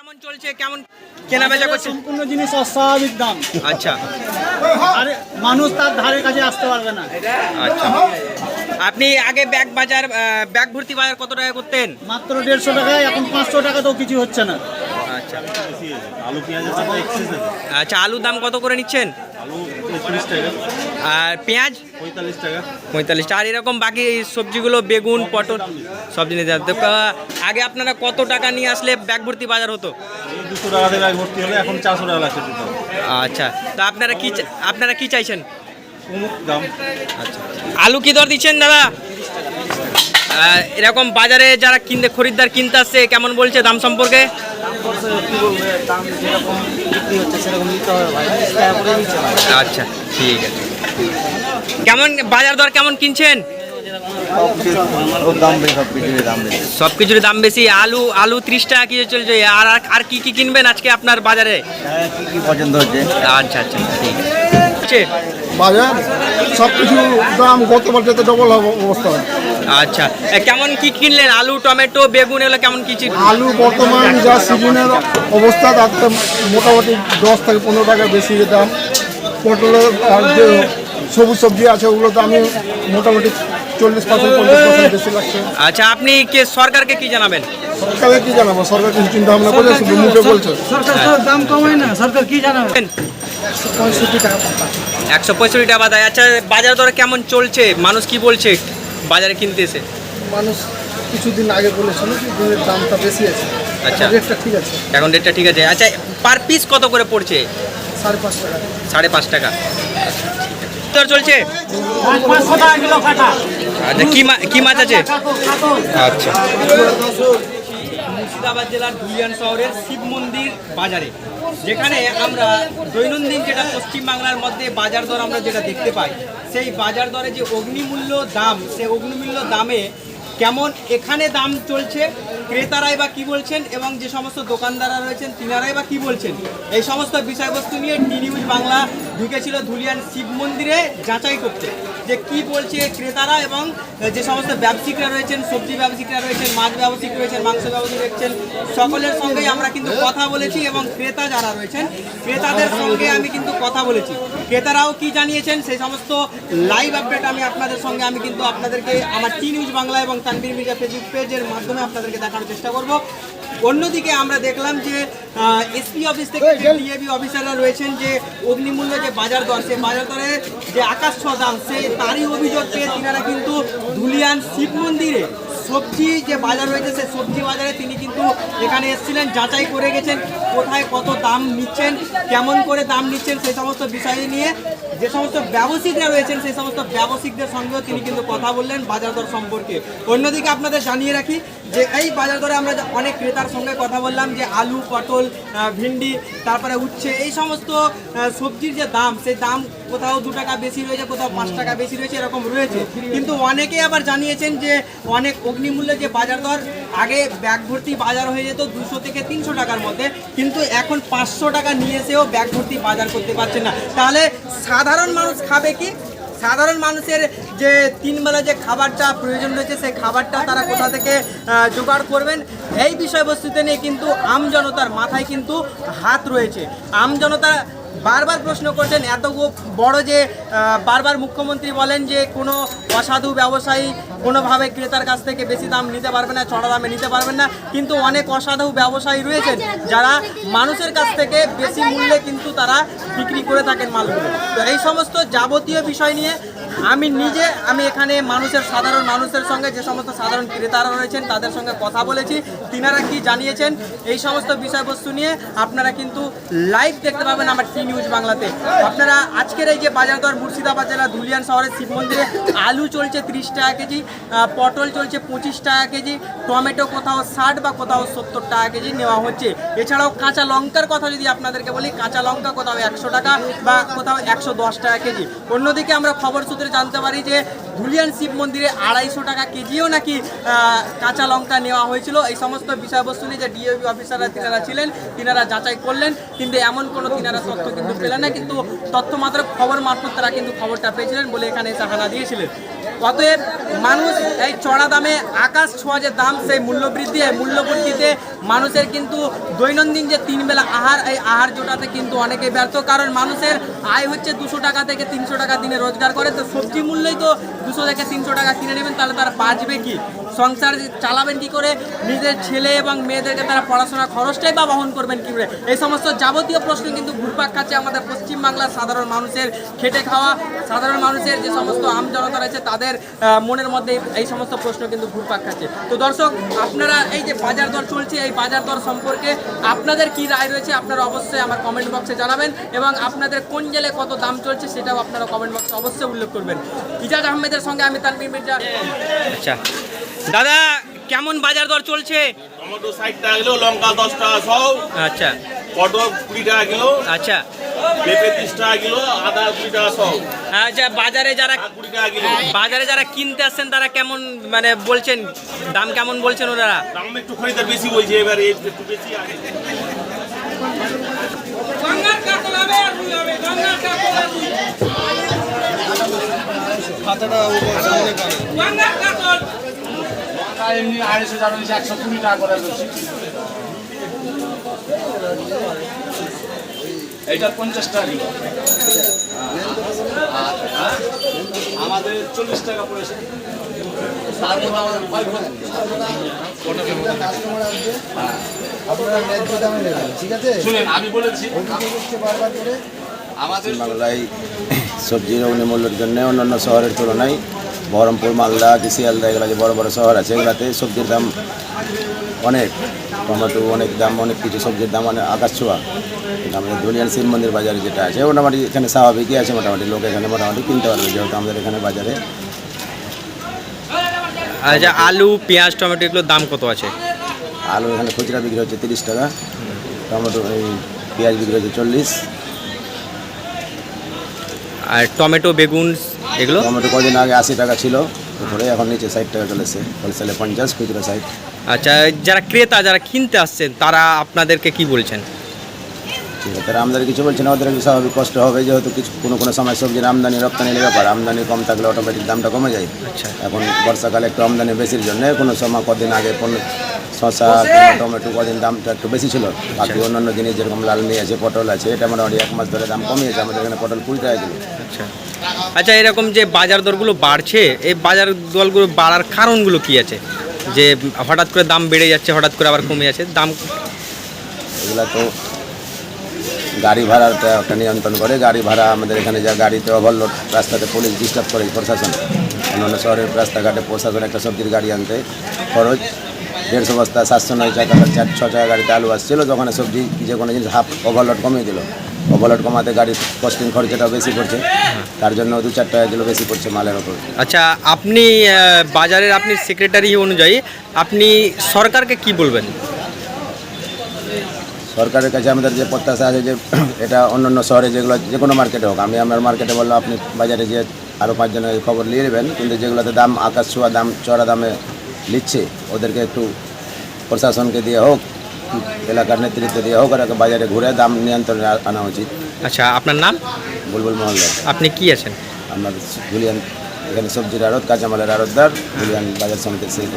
কেমন চলছে কেমন কেনা বেচা করছে? সম্পূর্ণ জিনিস অস্বাভাবিক দাম। আচ্ছা। আরে মানুষ তার ধারে কাছে আসতে পারবে না। আচ্ছা। আপনি আগে ব্যাগ বাজার ব্যাগ ভর্তি বাজার কত টাকা করতেন? মাত্র দেড়শো টাকায় এখন পাঁচশো টাকা তো কিছু হচ্ছে না। আচ্ছা। আলু পেঁয়াজের দাম আচ্ছা আলুর দাম কত করে নিচ্ছেন? আলু টাকা। আর পেঁয়াজ? পঁয়তাল্লিশ টাকা। পঁয়তাল্লিশ টাকা আর এরকম বাকি এই সবজিগুলো বেগুন পটল সব জিনিস আগে আপনারা কত টাকা নিয়ে আসলে ব্যাগ ভর্তি বাজার হতো? দুশো টাকা দিয়ে ব্যাগ ভর্তি হলে এখন চারশো টাকা লাগছে আচ্ছা তা আপনারা কি আপনারা কি চাইছেন? দাম। আচ্ছা। আলু কি দর দিচ্ছেন দাদা? এরকম বাজারে যারা কিনতে খরিদ্দার কিনতে আসছে কেমন বলছে দাম সম্পর্কে? আচ্ছা ঠিক আছে। কেমন বাজার দর কেমন কিনছেন? দাম সব কিছুর দাম বেশি। আলু আলু ত্রিশ টাকা কেজি চলছে? আর আর- কি কি কিনবেন আজকে আপনার বাজারে? হ্যাঁ কি কি পছন্দ হচ্ছে? আচ্ছা আচ্ছা ঠিক আছে। বাজার সব কিছু দাম গতবার ডবল অবস্থা। আচ্ছা। এ, কেমন কি কিনলেন? আলু টমেটো বেগুন এগুলো কেমন কি আলু বর্তমান যা সিজনের অবস্থা তাতে মোটামুটি দশ থেকে পনেরো টাকা বেশি দাম পটলের আর যে সবুজ সবজি আছে ওগুলো দামি মোটামুটি চল্লিশ পার্সেন্ট পঞ্চাশ পার্সেন্ট বেশি লাগছে। আচ্ছা আপনি কে সরকারকে কি জানাবেন? সরকারে কি জানাব? সরকার কিছু চিন্তা ভাবনা করে শুধু মুখে বলছে। দাম কমায় না সরকার কি জানাবে? পঁয়ষট্টি টাকা একশো পঁয়ষট্টি টাকা বাজার আচ্ছা বাজার দর কেমন চলছে? মানুষ কি বলছে? বাজারে কিনতে এসে? মানুষ কিছুদিন আগে বলেছিল যে দুধের দামটা বেশি আছে। আচ্ছা। রেটটা ঠিক আছে। এখন রেটটা ঠিক আছে। আচ্ছা পার পিস কত করে পড়ছে? সাড়ে পাঁচ টাকা। সাড়ে পাঁচ টাকা। দর চলছে? পাঁচশো টাকা কিলো কাটা। আচ্ছা কি মাছ আছে? আচ্ছা। মুর্শিদাবাদ জেলার ধুলিয়ান শহরের শিব মন্দির বাজারে, যেখানে আমরা দৈনন্দিন যেটা পশ্চিমবাংলার মধ্যে বাজার দর আমরা যেটা দেখতে পাই, সেই বাজার দরে যে অগ্নিমূল্য দাম, সেই অগ্নিমূল্য দামে কেমন, এখানে দাম চলছে, ক্রেতারাই বা কি বলছেন এবং যে সমস্ত দোকানদাররা রয়েছেন, তিনারাই বা কি বলছেন, এই সমস্ত বিষয়বস্তু নিয়ে টি নিউজ বাংলা ঢুকেছিল ধুলিয়ান শিব মন্দিরে যাচাই করতে। যে কি বলছে ক্রেতারা এবং যে সমস্ত ব্যবসায়িকরা রয়েছেন, সবজি ব্যবসায়িকরা রয়েছেন, মাছ ব্যবসায়িক রয়েছেন, মাংস ব্যবসায়িক রয়েছেন, সকলের সঙ্গেই আমরা কিন্তু কথা বলেছি এবং ক্রেতা যারা রয়েছেন, ক্রেতাদের সঙ্গে আমি কিন্তু কথা বলেছি। ক্রেতারাও কি জানিয়েছেন, সেই সমস্ত লাইভ আপডেট আমি আপনাদের সঙ্গে আমি কিন্তু আপনাদেরকে আমার টি নিউজ বাংলা এবং তানবির মিডিয়া ফেসবুক পেজের মাধ্যমে আপনাদেরকে দেখানোর চেষ্টা করব। অন্যদিকে আমরা দেখলাম যে এসপি অফিস থেকে যে ডিএবি অফিসাররা রয়েছেন যে অগ্নিমূল্য যে বাজার দর সেই বাজার দরে যে আকাশ ছোঁয়া দাম সেই তারই অভিযোগ পেয়ে তিনারা কিন্তু ধুলিয়ান শিব মন্দিরে সবজি যে বাজার রয়েছে সেই সবজি বাজারে তিনি কিন্তু এখানে এসেছিলেন যাচাই করে গেছেন কোথায় কত দাম নিচ্ছেন কেমন করে দাম নিচ্ছেন সেই সমস্ত বিষয় নিয়ে যে সমস্ত ব্যবসায়িকরা রয়েছেন, সেই সমস্ত ব্যবসায়িকদের সঙ্গেও তিনি কিন্তু কথা বললেন বাজার দর সম্পর্কে। অন্যদিকে আপনাদের জানিয়ে রাখি যে এই বাজার দরে আমরা অনেক ক্রেতার সঙ্গে কথা বললাম, যে আলু, পটল ভিন্ডি, তারপরে উচ্ছে, এই সমস্ত সবজির যে দাম, সেই দাম কোথাও দু টাকা বেশি রয়েছে, কোথাও পাঁচ টাকা বেশি রয়েছে, এরকম রয়েছে। কিন্তু অনেকে আবার জানিয়েছেন যে অনেক অগ্নিমূল্যে যে বাজার দর, আগে ব্যাগ ভর্তি বাজার হয়ে যেত দুশো থেকে তিনশো টাকার মধ্যে, কিন্তু এখন পাঁচশো টাকা নিয়ে এসেও ব্যাগ ভর্তি বাজার করতে পারছে না। তাহলে সাধারণ মানুষ খাবে কি? সাধারণ মানুষের যে তিনবেলা যে খাবারটা প্রয়োজন রয়েছে, সেই খাবারটা তারা কোথা থেকে জোগাড় করবেন? এই বিষয়বস্তুতে নিয়ে কিন্তু আমজনতার মাথায় কিন্তু হাত রয়েছে। আমজনতা বারবার প্রশ্ন করছেন, এত বড় যে বারবার মুখ্যমন্ত্রী বলেন যে, কোনো অসাধু ব্যবসায়ী কোনোভাবে ক্রেতার কাছ থেকে বেশি দাম নিতে পারবে না, চড়া দামে নিতে পারবেন না, কিন্তু অনেক অসাধু ব্যবসায়ী রয়েছেন যারা মানুষের কাছ থেকে বেশি মূল্যে কিন্তু তারা বিক্রি করে থাকেন মালগুলো। তো এই সমস্ত যাবতীয় বিষয় নিয়ে আমি নিজে, আমি এখানে মানুষের, সাধারণ মানুষের সঙ্গে যে সমস্ত সাধারণ ক্রেতারা রয়েছেন, তাদের সঙ্গে কথা বলেছি। তিনারা কি জানিয়েছেন? এই সমস্ত বিষয়বস্তু নিয়ে আপনারা কিন্তু লাইভ দেখতে পাবেন, আমার টি নিউজ বাংলাতে। আপনারা আজকের এই যে বাজার দর মুর্শিদাবাদ জেলা ধুলিয়ান শহরের শিব মন্দিরে আলু চলছে তিরিশ টাকা কেজি পটল চলছে পঁচিশ টাকা কেজি, টমেটো কোথাও ষাট বা কোথাও সত্তর টাকা কেজি নেওয়া হচ্ছে। এছাড়াও কাঁচা লঙ্কার কথা যদি আপনাদেরকে বলি, কাঁচা লঙ্কা কোথাও একশো টাকা বা কোথাও একশো দশ টাকা কেজি। অন্যদিকে আমরা খবর সূত্রে জানতে পারি যে ধুলিয়ান শিব মন্দিরে আড়াইশো টাকা কেজিও নাকি কাঁচা লঙ্কা নেওয়া হয়েছিল। এই সমস্ত বিষয়বস্তু নিয়ে যে ডিএবি অফিসাররা তিনারা ছিলেন, তিনারা যাচাই করলেন, কিন্তু এমন কোনো তিনারা তথ্য কিন্তু পেলেন না, কিন্তু তথ্য মাত্র খবর মারফত তারা কিন্তু খবরটা পেয়েছিলেন বলে এখানে এসে হানা দিয়েছিলেন। অতএব মানুষ এই চড়া দামে আকাশ ছোঁয়া যে দাম, সেই মূল্য বৃদ্ধি এই মূল্য বৃদ্ধিতে মানুষের কিন্তু দৈনন্দিন যে তিন বেলা আহার, এই আহার জোটাতে কিন্তু অনেকে ব্যর্থ। কারণ মানুষের আয় হচ্ছে দুশো টাকা থেকে তিনশো টাকা দিনে রোজগার করে, তো সবজি মূল্যই তো দুশো থেকে তিনশো টাকা কিনে নেবেন তাহলে তারা বাঁচবে কি? সংসার চালাবেন কি করে? নিজের ছেলে এবং মেয়েদেরকে তারা পড়াশোনার খরচটাই বা বহন করবেন কি করে? এই সমস্ত যাবতীয় প্রশ্ন কিন্তু ঘুরপাক খাচ্ছে আমাদের পশ্চিমবাংলার সাধারণ মানুষের খেটে খাওয়া, সাধারণ মানুষের যে সমস্ত আম জনতা রয়েছে তাদের মনের মধ্যে এই- সমস্ত প্রশ্ন কিন্তু ঘুরপাক খাচ্ছে। তো দর্শক, আপনারা এই যে বাজার দর চলছে, এই বাজার দর সম্পর্কে আপনাদের কি রায় রয়েছে আপনারা অবশ্যই আমার কমেন্ট বক্সে জানাবেন এবং আপনাদের কোন জেলে কত দাম চলছে সেটাও আপনারা কমেন্ট বক্সে অবশ্যই উল্লেখ করবেন। ইজাজ আহমেদের সঙ্গে আমি তানভীর মির্জা। আচ্ছা। দাদা কেমন বাজার দর চলছে? টমেটো ষাট টাকা কিলো লঙ্কা দশ টাকা সহ। আচ্ছা। পটল কুড়ি টাকা কিলো। আচ্ছা। পেঁপে তিরিশ টাকা কিলো আদা কুড়ি টাকা সহ। আচ্ছা বাজারে যারা কুড়ি টাকা কিলো। বাজারে যারা কিনতে আসছেন তারা কেমন মানে বলছেন দাম কেমন বলছেন ওনারা? দাম একটু খরিদার বেশি বলছে এবারে একটু বেশি আছে এইটা পঞ্চাশ টাকা। কিলো আর আমাদের চল্লিশ টাকা পড়েছে। আমাদের আমি বলেছি। আমাদের সবজির অগ্নিমূল্যের জন্য অন্যান্য শহরের তুলনায় বহরমপুর মালদা কি শিয়ালদা এগুলো যে বড় বড় শহর আছে। এগুলাতে সবজির দাম অনেক টমেটো অনেক দাম অনেক কিছু সবজির দাম অনেক আকাশ ছোঁয়া আমাদের ধুলিয়ান শিব মন্দির বাজারে যেটা আছে মোটামুটি এখানে স্বাভাবিকই আছে মোটামুটি লোক এখানে মোটামুটি কিনতে পারবে যেহেতু আমাদের এখানে বাজারে। আচ্ছা আলু পেঁয়াজ টমেটো এগুলোর দাম কত আছে? আলু এখানে খুচরা বিক্রি হচ্ছে তিরিশ টাকা টমেটো এই পেঁয়াজ বিক্রি হচ্ছে চল্লিশ। আর টমেটো বেগুন এগুলো? টমেটো কদিন আগে আশি টাকা ছিল ধরে এখন নিচে ষাট টাকা চলেছে। হোলসেলে পঞ্চাশ খুচরা ষাট। আচ্ছা যারা ক্রেতা যারা কিনতে আসছেন তারা আপনাদেরকে কি বলছেন? ঠিক আছে। তারা আমদানি কিছু বলছে না ওদের একটু স্বাভাবিক কষ্ট হবে যেহেতু কিছু কোনো কোনো সময় সবজির আমদানি রপ্তানির ব্যাপার আমদানি কম থাকলে অটোমেটিক দামটা কমে যায়। আচ্ছা। এখন বর্ষাকালে একটু আমদানি বেশির জন্য কোনো সময় কদিন আগে কোনো শশা টমেটো কদিন দামটা একটু বেশি ছিল। বাকি অন্যান্য জিনিস যেরকম লাল নিয়ে আছে পটল আছে এটা মোটামুটি এক মাস ধরে দাম কমিয়েছে আমাদের এখানে পটল কুড়ি টাকা কিলো আচ্ছা। আচ্ছা এরকম যে বাজার দরগুলো বাড়ছে এই বাজার দরগুলো বাড়ার কারণগুলো কি আছে? যে হঠাৎ করে দাম বেড়ে যাচ্ছে হঠাৎ করে আবার কমে যাচ্ছে দাম এগুলা তো গাড়ি ভাড়াটা একটা নিয়ন্ত্রণ করে। গাড়ি ভাড়া আমাদের এখানে যা গাড়িতে ওভারলোড রাস্তাতে পুলিশ ডিস্টার্ব করে প্রশাসন। অন্যান্য শহরের রাস্তাঘাটে প্রশাসন একটা সবজির গাড়ি আনতে খরচ। দেড়শো বস্তা, সাতশো, নয় টাকা চার, ছ টাকা গাড়িতে আলু আসছিল, যখন সবজি যে কোনো জিনিস হাফ ওভারলোড কমিয়ে দিল। ওভারলোড কমাতে গাড়ির কস্টিং খরচাটাও বেশি পড়ছে। তার জন্য দু, চার টাকা কিলো বেশি পড়ছে মালের ওপর। আচ্ছা আপনি বাজারের আপনি সেক্রেটারি অনুযায়ী আপনি সরকারকে কি বলবেন? সরকারের কাছে আমাদের যে প্রত্যাশা আছে যে এটা অন্যান্য শহরে যেগুলো যে কোনো মার্কেটে হোক। আমি আমার মার্কেটে বললাম আপনি বাজারে যে আরও পাঁচজনের খবর নিয়ে নেবেন কিন্তু যেগুলোতে দাম আকাশ ছোঁয়া দাম চড়া দামে নিচ্ছে ওদেরকে একটু প্রশাসনকে দিয়ে হোক এলাকার নেতৃত্ব দিয়ে হোক আর বাজারে ঘুরে দাম নিয়ন্ত্রণে আনা উচিত। আচ্ছা আপনার নাম? বুলবুল মহল্লার। আপনি কি আছেন? আপনার ভুলিয়ান এখানে সবজির আড়ত কাঁচামালের আড়তদার ভুলিয়ান বাজার সমিতির সেই